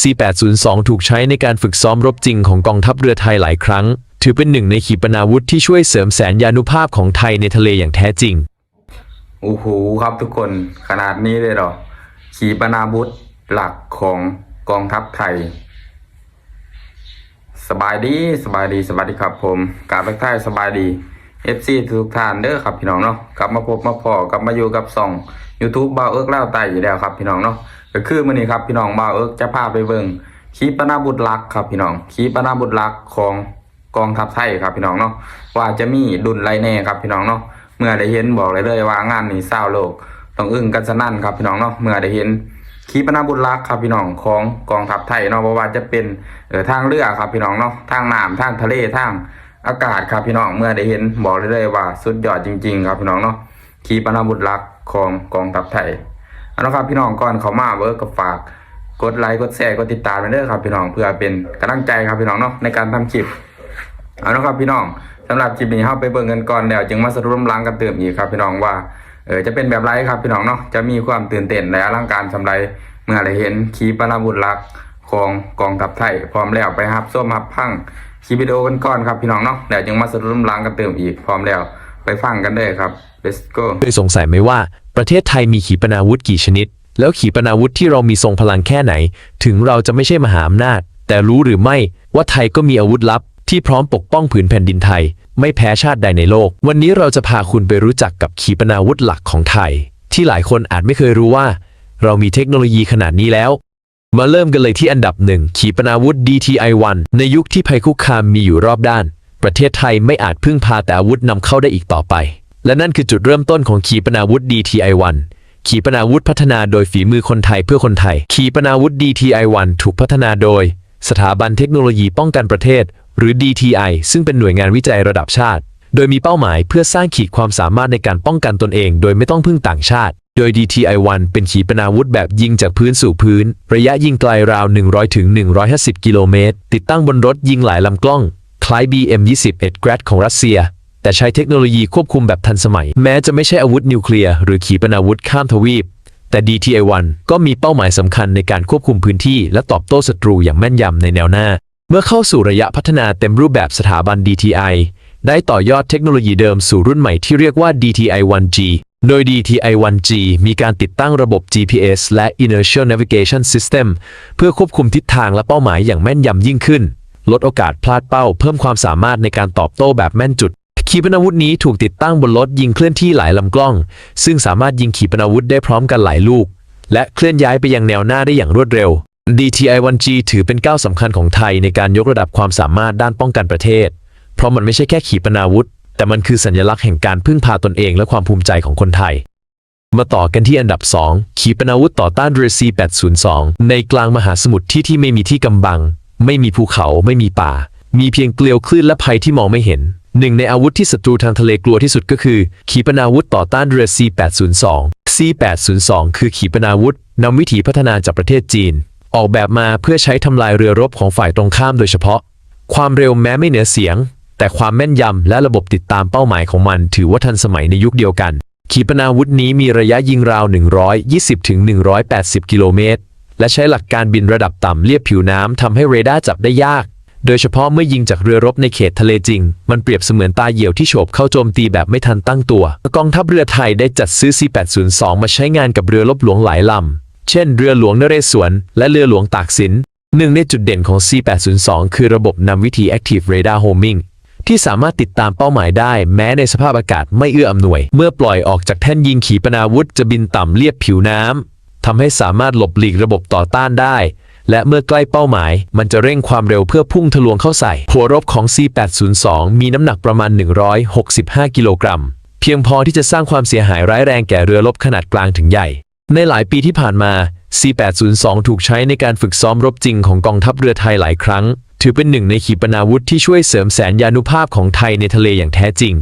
C802 ถูกใช้ในการฝึกซ้อมรบจริงของกองทัพเรือไทยหลายครั้ง ถือเป็นหนึ่งในขีปนาวุธที่ช่วยเสริมแสนยานุภาพของไทยในทะเลอย่างแท้จริง โอ้โหครับทุกคนขนาดนี้เลยเหรอ ขีปนาวุธหลักของกองทัพไทย สบายดีสบายดีสวัสดีครับผมกราบทักทายสบายดี FC ทุกท่านเด้อครับพี่น้องเนาะกลับมาพบมาพอกลับมาอยู่กับส่อง YouTube บ่าวเอิร์กเล่าไตอยู่แล้วครับพี่น้องเนาะก็คือมื้อนี้ครับพี่น้องบ่าวเอิร์กจะพาไปเบิ่งขีปนาวุธหลักครับพี่น้องขีปนาวุธหลักของกองทัพไทยครับพี่น้องเนาะว่าจะมีดุลไรแน่ครับพี่น้องเนาะเมื่อได้เห็นบอกเลยเลยว่างานนี้เศร้าโลกต้องอึ้งกันสนั่นครับพี่น้องเนาะเมื่อได้เห็นขีปนาวุธลักครับพี่น้องของกองทัพไทยเนาะเพราะว่าจะเป็นเออทางเรือครับพี่น้องเนาะทางน้ำทางทะเลทาง อากาศครับพี่น้องเมื่อได้เห็นบอกเลยเลยว่าสุดยอดจริง ๆ ครับพี่น้องเนาะขีปนาวุธลักของกองทัพไทยเอาละครับพี่น้องก่อนเขามาเวิร์กก็ฝากกดไลค์กดแชร์กดติดตามไปเด้อครับพี่น้องเพื่อเป็นกำลังใจครับพี่น้องเนาะในการทำคลิปเอาละครับพี่น้องสำหรับคลิปนี้เฮาไปเบิ่งกันก่อนเดี๋ยวจึงมาสรุปลำลังกันเติมอีกครับพี่น้องว่าเออจะเป็นแบบไรครับพี่น้องเนาะจะมีความตื่นเต้นและอลังการสำไรเมื่อได้เห็นขีปนาวุธลักของกองทัพไทยพร้อมแล้วไปฮับส้มฮับพัง คลิปวิดีโอกันก่อนครับพี่น้องเนาะเดี๋ยวจึงมาสรุปลำลังกันเติมอีกพร้อมแล้วไปฟังกันเลยครับ let's go เคยสงสัยไหมว่าประเทศไทยมีขีปนาวุธกี่ชนิด แล้วขีปนาวุธที่เรามีทรงพลังแค่ไหน ถึงเราจะไม่ใช่มหาอำนาจ แต่รู้หรือไม่ว่าไทยก็มีอาวุธลับ ที่พร้อมปกป้องผืนแผ่นดินไทย ไม่แพ้ชาติใดในโลก วันนี้เราจะพาคุณไปรู้จักกับขีปนาวุธหลักของไทย ที่หลายคนอาจไม่เคยรู้ว่า เรามีเทคโนโลยีขนาดนี้แล้ว มาเริ่มกันเลยที่อันดับหนึ่งขีปนาวุธ DTI-1 ในยุคที่ภัยคุกคามมีอยู่รอบด้าน ประเทศไทยไม่อาจพึ่งพาแต่อาวุธนำเข้าได้อีกต่อไป และนั่นคือจุดเริ่มต้นของขีปนาวุธ DTI-1 ขีปนาวุธพัฒนาโดยฝีมือคนไทยเพื่อคนไทย ขีปนาวุธ DTI-1 ถูกพัฒนาโดย สถาบันเทคโนโลยีป้องกันประเทศ หรือ DTI ซึ่งเป็นหน่วยงานวิจัยระดับชาติ โดยมีเป้าหมายเพื่อสร้างขีดความสามารถในการป้องกันตนเอง โดยไม่ต้องพึ่งต่างชาติ โดย DTI-1 เป็นขีปนาวุธแบบยิงจากพื้นสู่พื้น ระยะยิงไกลราว 100ถึง150 กิโลเมตร ติดตั้งบนรถยิงหลายลำกล้อง คล้าย BM-21 Grad ของรัสเซีย แต่ใช้เทคโนโลยีควบคุมแบบทันสมัย แม้จะไม่ใช่อาวุธนิวเคลียร์หรือขีปนาวุธข้ามทวีป แต่ DTI-1 ก็มีเป้าหมายสำคัญในการควบคุมพื้นที่ และตอบโต้ศัตรูอย่างแม่นยำในแนวหน้า เมื่อเข้าสู่ระยะพัฒนาเต็มรูปแบบสถาบัน DTI ได้ต่อยอดเทคโนโลยีเดิมสู่รุ่นใหม่ที่เรียกว่า DTI-1G โดย DTI-1G มีการติดตั้งระบบ GPS และ Inertial Navigation System เพื่อควบคุมทิศทางและเป้าหมายอย่างแม่นยำยิ่งขึ้น ลดโอกาสพลาดเป้า เพิ่มความสามารถในการตอบโต้แบบแม่นจุด ขีปนาวุธนี้ถูกติดตั้งบนรถยิงเคลื่อนที่หลายลำกล้อง ซึ่งสามารถยิงขีปนาวุธได้พร้อมกันหลายลูก และเคลื่อนย้ายไปยังแนวหน้าได้อย่างรวดเร็ว DTI-1G ถือเป็นก้าวสำคัญของไทยในการยกระดับความสามารถด้านป้องกันประเทศ เพราะมันไม่ใช่แค่ขีปนาวุธ แต่มันคือสัญลักษณ์แห่งการพึ่งพาตนเองและความภูมิใจของคนไทย มาต่อกันที่อันดับ 2 ขีปนาวุธต่อต้านเรือ C802 ในกลางมหาสมุทรที่ที่ไม่มีที่กำบัง ไม่มีภูเขาไม่มีป่า มีเพียงเกลียวคลื่นและภัยที่มองไม่เห็นหนึ่งในอาวุธที่ศัตรูทางทะเลกลัวที่สุดก็คือ ขีปนาวุธต่อต้านเรือ C802 C802 คือขีปนาวุธนำวิถีพัฒนาจากประเทศจีน ออกแบบมาเพื่อใช้ทำลายเรือรบของฝ่ายตรงข้ามโดยเฉพาะ ความเร็วแม้ไม่เหนือเสียง แต่ความแม่นยำและระบบติดตามเป้าหมายของมันถือว่าทันสมัยในยุคเดียวกัน ขีปนาวุธนี้มีระยะยิงราว 120ถึง180 กิโลเมตร และใช้หลักการบินระดับต่ำเลียบผิวน้ำทำให้เรดาร์จับได้ยาก โดยเฉพาะเมื่อยิงจากเรือรบในเขตทะเลจริง มันเปรียบเสมือนตาเหยี่ยวที่โฉบเข้าโจมตีแบบไม่ทันตั้งตัว กองทัพเรือไทยได้จัดซื้อ C802 มาใช้งานกับเรือรบหลวงหลายลำ เช่น เรือหลวงนเรศวรและเรือหลวงตากสินหนึ่งในจุดเด่นของ C802 คือระบบนำวิธี Active Radar Homing ที่สามารถติดตามเป้าหมายได้แม้ในสภาพอากาศไม่เอื้ออำนวย เมื่อปล่อยออกจากแท่นยิงขีปนาวุธจะบินต่ำเลียบผิวน้ำทำให้สามารถหลบหลีกระบบต่อต้านได้ และเมื่อใกล้เป้าหมาย มันจะเร่งความเร็วเพื่อพุ่งทะลวงเข้าใส่ หัวรบของ C802 มีน้ำหนักประมาณ 165 กิโลกรัม เพียงพอที่จะสร้างความเสียหายร้ายแรงแก่เรือรบขนาดกลางถึงใหญ่ ในหลายปีที่ผ่านมา C802 ถูกใช้ในการฝึกซ้อมรบจริงของกองทัพเรือไทยหลายครั้ง ถือเป็นหนึ่งในขีปนาวุธที่ช่วยเสริมแสนยานุภาพของไทยในทะเลอย่างแท้จริง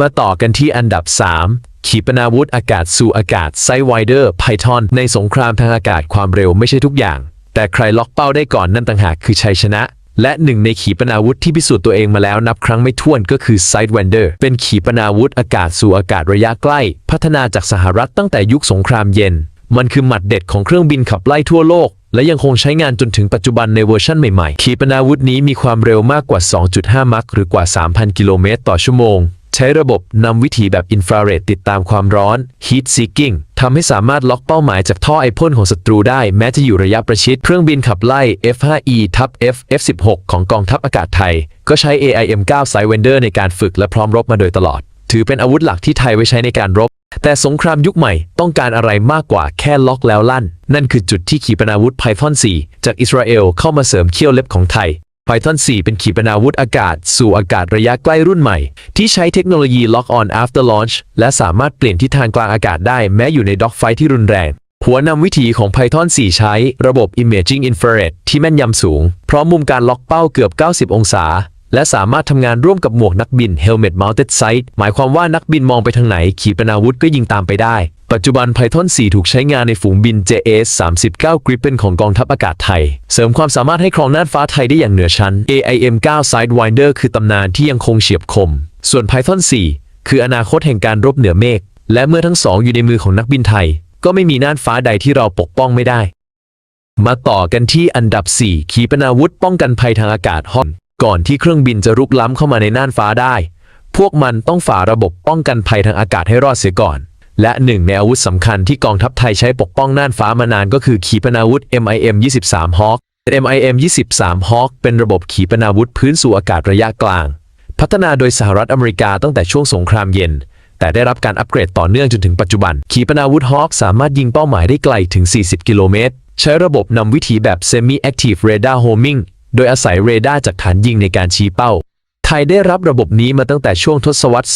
มาต่อกันที่อันดับ 3 ขีปนาวุธอากาศสู่อากาศไซไวเดอร์ไพทอนในสงครามทางอากาศความเร็วไม่ใช่ทุกอย่าง แต่ใครล็อกเป้าได้ก่อนนั่นต่างหากคือชัยชนะ และหนึ่งในขีปนาวุธที่พิสูจน์ตัวเองมาแล้วนับครั้งไม่ถ้วนก็คือ Sidewinder เป็นขีปนาวุธอากาศสู่อากาศระยะใกล้ พัฒนาจากสหรัฐตั้งแต่ยุคสงครามเย็น มันคือหมัดเด็ดของเครื่องบินขับไล่ทั่วโลก และยังคงใช้งานจนถึงปัจจุบันในเวอร์ชันใหม่ๆ ขีปนาวุธนี้มีความเร็วมากกว่า 2.5 มัคหรือกว่า 3,000 กิโลเมตรต่อชั่วโมง ใช้ระบบนำวิถีแบบอินฟราเรดติดตามความร้อน heat seeking ทำให้สามารถล็อกเป้าหมายจากท่อไอพ่นของศัตรูได้แม้จะอยู่ระยะประชิด เครื่องบินขับไล่ F5E ทับ F F16 ของกองทัพอากาศไทย ก็ใช้ AIM-9 Sidewinder ในการฝึกและพร้อมรบมาโดยตลอด ถือเป็นอาวุธหลักที่ไทยไว้ใช้ในการรบ แต่สงครามยุคใหม่ต้องการอะไรมากกว่าแค่ล็อกแล้วลั่น นั่นคือจุดที่ขีปนาวุธ Python 4จากอิสราเอลเข้ามาเสริมเขี้ยวเล็บของไทย Python 4เป็นขีปนาวุธอากาศ สู่อากาศระยะใกล้รุ่นใหม่ ที่ใช้เทคโนโลยี Lock on After Launch และสามารถเปลี่ยนทิศทางกลางอากาศได้แม้อยู่ในด็อกไฟที่รุนแรงหัวนำวิถีของ Python 4 ใช้ระบบ Imaging Infrared ที่แม่นยำสูง พร้อมมุมการล็อกเป้าเกือบ 90 องศา และสามารถทำงานร่วมกับหมวกนักบิน Helmet Mounted Sight หมายความว่านักบินมองไปทางไหน ขีปนาวุธก็ยิงตามไปได้ ปัจจุบัน Python 4 ถูกใช้งานในฝูงบิน JS 39 Gripen ของกองทัพอากาศไทย เสริมความสามารถให้ครองน่านฟ้าไทยได้อย่างเหนือชั้น AIM 9 Sidewinder คือตำนานที่ยังคงเฉียบคม ส่วน Python 4 คืออนาคตแห่งการรบเหนือเมฆและเมื่อทั้งสองอยู่ในมือของนักบินไทย ก็ไม่มีน่านฟ้าใดที่เราปกป้องไม่ได้ มาต่อกันที่อันดับ 4 ขีปนาวุธป้องกันภัยทางอากาศฮอน ก่อนที่เครื่องบินจะรุกล้ำเข้ามาในน่านฟ้าได้ พวกมันต้องฝ่าระบบป้องกันภัยทางอากาศให้รอดเสียก่อน และหนึ่งในอาวุธสำคัญที่กองทัพไทยใช้ปกป้องน่านฟ้ามานานก็คือขีปนาวุธ MIM 23 Hawk MIM 23 Hawk เป็นระบบขีปนาวุธพื้นสู่อากาศระยะกลาง พัฒนาโดยสหรัฐอเมริกาตั้งแต่ช่วงสงครามเย็น แต่ได้รับการอัปเกรดต่อเนื่องจนถึงปัจจุบัน ขีปนาวุธฮอ k สามารถยิงเป้าหมายได้ไกลถึง 40 กิโลเมตร ใช้ระบบนำวิถีแบบ Semi Active Radar Homing โดยอาศัยเรดาร์จากฐานยิงในการชี้เป้า ไทยได้รับระบบนี้มาตั้งแต่ช่วงทศวรรษ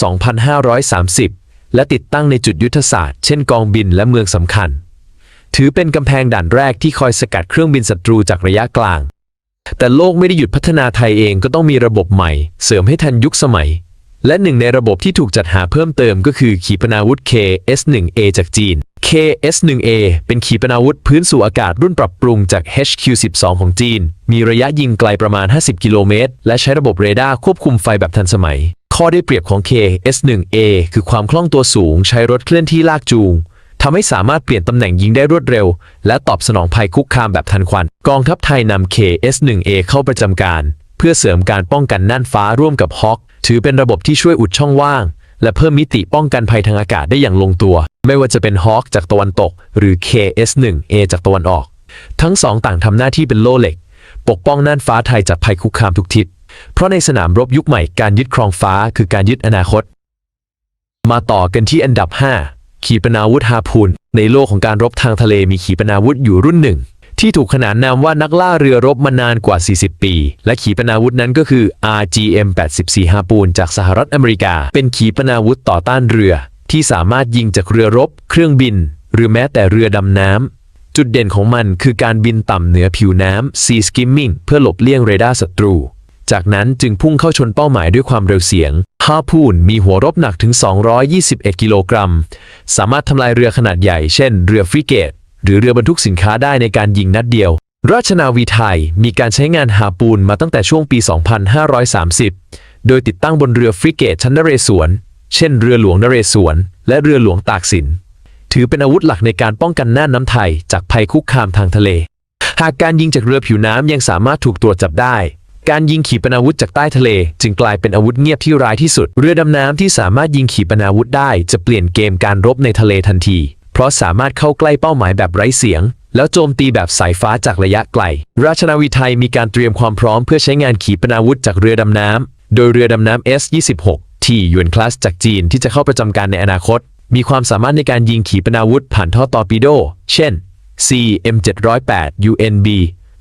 2530 และติดตั้งในจุดยุทธศาสตร์ เช่นกองบินและเมืองสำคัญ ถือเป็นกำแพงด่านแรกที่คอยสกัดเครื่องบินศัตรูจากระยะกลาง แต่โลกไม่ได้หยุดพัฒนาไทยเองก็ต้องมีระบบใหม่ เสริมให้ทันยุคสมัย และหนึ่งในระบบที่ถูกจัดหาเพิ่มเติมก็คือขีปนาวุธ KS-1A จากจีน KS-1A เป็นขีปนาวุธพื้นสู่อากาศรุ่นปรับปรุงจาก HQ-12 ของจีน มีระยะยิงไกลประมาณ 50 กิโลเมตร และใช้ระบบเรดาร์ควบคุมไฟแบบทันสมัย ข้อได้เปรียบของ KS-1A คือความคล่องตัวสูง ใช้รถเคลื่อนที่ลากจูงทำให้สามารถเปลี่ยนตำแหน่งยิงได้รวดเร็ว และตอบสนองภัยคุกคามแบบทันควัน กองทัพไทยนำ KS-1A เข้าประจำการ เพื่อเสริมการป้องกันน่านฟ้าร่วมกับฮอ k ถือเป็นระบบที่ช่วยอุดช่องว่าง และเพิ่มมิติป้องกันภัยทางอากาศได้อย่างลงตัว ไม่ว่าจะเป็นฮอ k จากตะวันตก หรือ KS-1A จากตะวันออก ทั้งสองต่างทำหน้าที่เป็นโล่เหล็ก ปกป้องน่านฟ้าไทยจากภัยคุกคามทุกทิศ เพราะในสนามรบยุคใหม่การยึดครองฟ้าคือการยึดอนาคต มาต่อกันที่อันดับ 5 ขีปนาวุธฮาพูนในโลกของการรบทางทะเลมีขีปนาวุธอยู่รุ่นหนึ่ง ที่ถูกขนานนามว่านักล่าเรือรบมานานกว่า 40 ปี และขีปนาวุธนั้นก็คือ RGM-84 ฮาปูนจากสหรัฐอเมริกา เป็นขีปนาวุธต่อต้านเรือ ที่สามารถยิงจากเรือรบ เครื่องบิน หรือแม้แต่เรือดำน้ำ จุดเด่นของมันคือการบินต่ำเหนือผิวน้ำ Sea Skimming เพื่อหลบเลี่ยงเรดาร์ศัตรู จากนั้นจึงพุ่งเข้าชนเป้าหมายด้วยความเร็วเสียงฮาพูนมีหัวรบหนักถึง 221 กิโลกรัม สามารถทำลายเรือขนาดใหญ่ เช่น เรือฟริเกต หรือเรือบรรทุกสินค้าได้ในการยิงนัดเดียว ราชนาวีไทยมีการใช้งานฮาปูนมาตั้งแต่ช่วงปี 2530 โดยติดตั้งบนเรือฟริเกตชั้นนเรศวร เช่นเรือหลวงนเรศวร และเรือหลวงตากสิน ถือเป็นอาวุธหลักในการป้องกันน่านน้ำไทยจากภัยคุกคามทางทะเล หากการยิงจากเรือผิวน้ำยังสามารถถูกตรวจจับได้การยิงขีปนาวุธจากใต้ทะเล จึงกลายเป็นอาวุธเงียบที่ร้ายที่สุด เรือดำน้ำที่สามารถยิงขีปนาวุธได้ จะเปลี่ยนเกมการรบในทะเลทันที เพราะสามารถเข้าใกล้เป้าหมายแบบไร้เสียง แล้วโจมตีแบบสายฟ้าจากระยะไกล ราชนาวีไทยมีการเตรียมความพร้อมเพื่อใช้งานขีปนาวุธจากเรือดำน้ำ โดยเรือดำน้ำ S26 ที่ยวนคลาสจากจีนที่จะเข้าประจำการในอนาคต มีความสามารถในการยิงขีปนาวุธผ่านท่อตอร์ปิโด เช่น CM708 UNB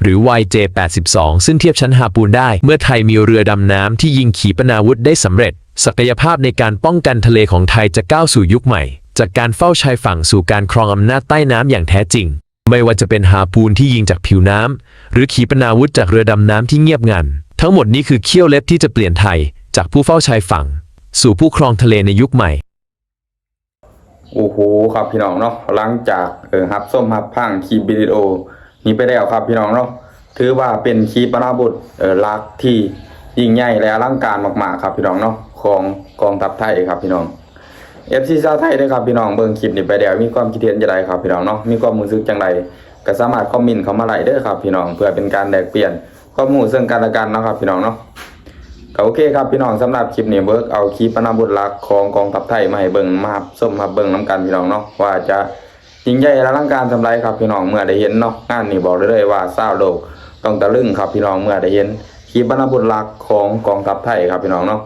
หรือ YJ82 ซึ่งเทียบชั้นฮาปูนได้ เมื่อไทยมีเรือดำน้ำที่ยิงขีปนาวุธได้สำเร็จ ศักยภาพในการป้องกันทะเลของไทยจะก้าวสู่ยุคใหม่ จากการเฝ้าชายฝั่งสู่การครองอำนาจใต้น้ำอย่างแท้จริง ไม่ว่าจะเป็นฮาปูนที่ยิงจากผิวน้ำหรือขีปนาวุธจากเรือดำน้ำที่เงียบงัน ทั้งหมดนี้คือเขี้ยวเล็บที่จะเปลี่ยนไทย จากผู้เฝ้าชายฝั่ง สู่ผู้ครองทะเลในยุคใหม่โอ้โหครับพี่น้องเนาะหลังจากเออฮับส้มฮับพังคลิปวิดีโอนี้ไปแล้วครับพี่น้องเนาะถือว่าเป็นคลิปปนาบุตรเออลักที่ยิ่งใหญ่และอลังการมากๆ ครับพี่น้องเนาะของกองทัพไทยครับพี่น้อง เอฟซีชาวไทยด้วยครับพี่น้องเบิ่งคลิปนี้ไปแล้วมีความคิดเห็นอย่างไรครับพี่น้องเนาะมีความรู้สึกจังไรก็สามารถคอมเมนต์เข้ามาไล่เด้อครับพี่น้องเพื่อเป็นการแลกเปลี่ยนข้อมูลซึ่งกันและกันนะครับพี่น้องเนาะก็โอเคครับพี่น้องสำหรับคลิปนี้เบิร์กเอาคลิปนาบุตรลักของกองทัพไทยมาให้เบิ่งมาส้มมาเบิ่งน้ำกันพี่น้องเนาะว่าจะยิ่งใหญ่อลังการทำไรครับพี่น้องเมื่อได้เห็นเนาะงานนี้บอกได้เลยว่าเศร้าโลกต้องตะลึงครับพี่น้องเมื่อได้เห็นคลิปนาบุตรลักของกองทัพไทยครับพี่น้องเนาะ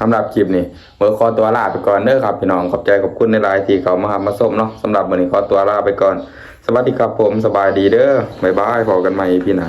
สำหรับคลิปนี้เมื่อขอตัวลาไปก่อนเด้อครับพี่น้องขอบใจขอบคุณในรายที่เขามาหามาส้มเนาะสำหรับวันนี้ขอตัวลาไปก่อน สวัสดีครับผมสบายดีเด้อบ๊ายบายพอกันใหม่พี่หนา